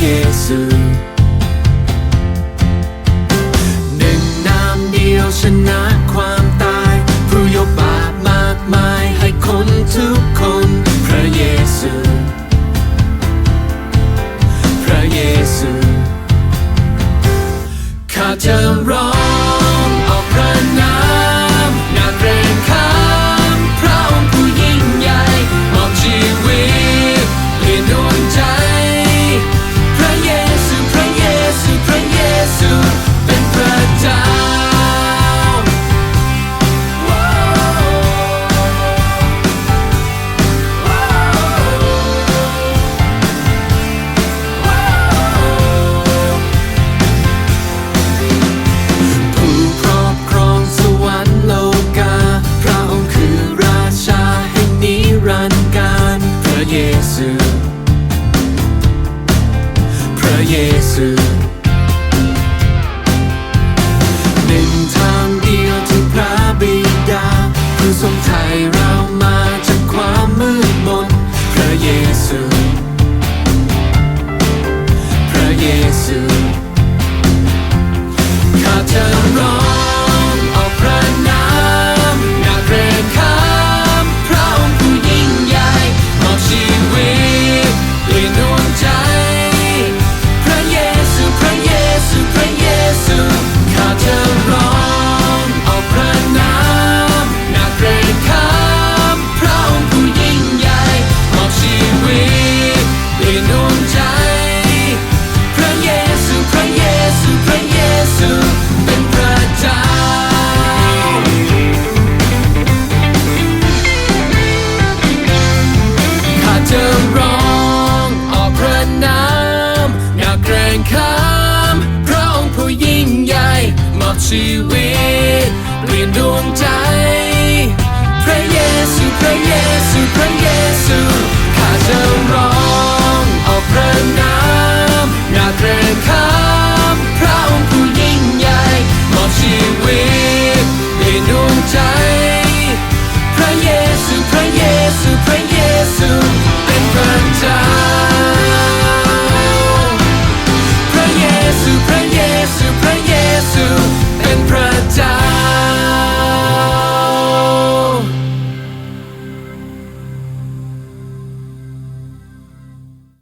เยซูหนึ่งนามเดียวชนะความตาย ผู้ยกบาปมากมายให้คนทุกคนพระเยซูพระเยซูข้าจะรอ พระเยซู พระเยซู ชีวิต เปลี่ยนดวงใจ พระเยซู พระเยซู พระเยซูข้าจะร้องออกพระนามนาเกรงขามพระองค์ผู้ยิ่งใหญ่มอบชีวิตเปลี่ยนดวงใจ พระเยซู พระเยซู พระ